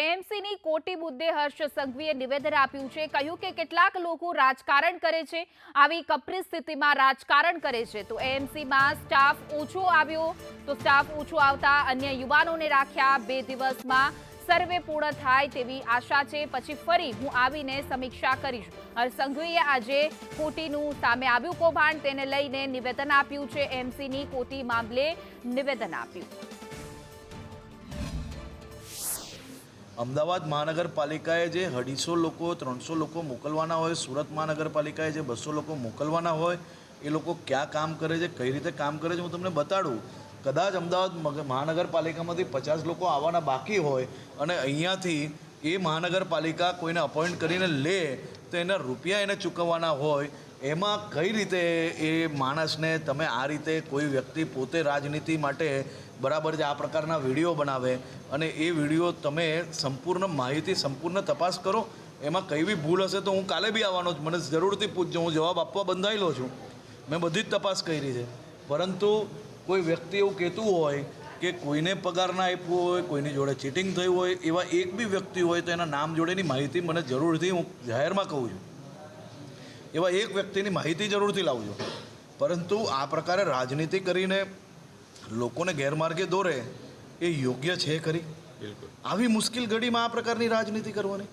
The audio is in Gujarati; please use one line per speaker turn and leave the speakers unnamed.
એએમસીની કોટી મુદ્દે હર્ષ સંઘવીએ નિવેદન આપ્યું છે, કહ્યું કે કેટલાક લોકો રાજકારણ કરે છે, આવી કપરી સ્થિતિમાં રાજકારણ કરે છે. તો એએમસીમાં સ્ટાફ ઓછો આવ્યો, તો સ્ટાફ ઓછો આવતા અન્ય યુવાનોને રાખ્યા બે દિવસમાં સર્વે પૂર્ણ થાય તેવી આશા છે. પછી ફરી હું આવીને સમીક્ષા કરીશ. હર્ષ સંઘવીએ આજે કોટીનું સામે આવ્યું કૌભાંડ, તેને લઈને નિવેદન આપ્યું છે. એમસીની કોટી મામલે નિવેદન આપ્યું.
અમદાવાદ મહાનગરપાલિકાએ જે અઢીસો લોકો, ત્રણસો લોકો મોકલવાના હોય, સુરત મહાનગરપાલિકાએ જે બસો લોકો મોકલવાના હોય, એ લોકો ક્યાં કામ કરે છે, કઈ રીતે કામ કરે છે, હું તમને બતાડું. કદાચ અમદાવાદ મહાનગરપાલિકામાંથી પચાસ લોકો આવવાના બાકી હોય અને અહીંયાથી એ મહાનગરપાલિકા કોઈને અપોઇન્ટ કરીને લે, તો એના રૂપિયા એને ચૂકવવાના હોય એમાં કઈ રીતે એ માણસને તમે આ રીતે કોઈ વ્યક્તિ પોતે રાજનીતિ માટે બરાબર છે આ પ્રકારના વીડિયો બનાવે અને એ વીડિયો તમે સંપૂર્ણ માહિતી, સંપૂર્ણ તપાસ કરો, એમાં કઈ બી ભૂલ હશે તો હું કાલે બી આવવાનો જ મને જરૂરથી પૂછજો, હું જવાબ આપવા બંધાયેલો છું. મેં બધી જ તપાસ કરી છે. પરંતુ કોઈ વ્યક્તિ એવું કહેતું હોય કે કોઈને પગાર ના આપ્યો હોય, કોઈની જોડે ચીટિંગ થયું હોય, એવા એક બી વ્યક્તિ હોય તો એના નામ જોડેની માહિતી મને જરૂરથી હું જાહેરમાં કહું છું. એવા એક વ્યક્તિની માહિતી જરૂરથી લાવજો. પરંતુ આ પ્રકારે રાજનીતિ કરીને લોકોને ગેરમાર્ગે દોરે એ યોગ્ય છે ખરી?
બિલકુલ.
આવી મુશ્કેલ ઘડીમાં આ પ્રકારની રાજનીતિ કરવાની?